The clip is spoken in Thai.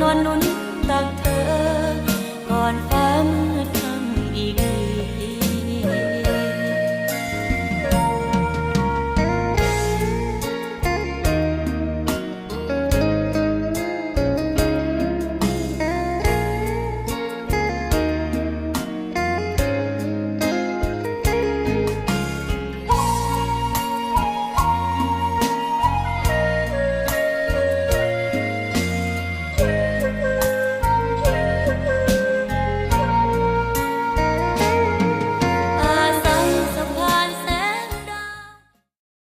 นอนนุนตักเธอก่อนฟ้า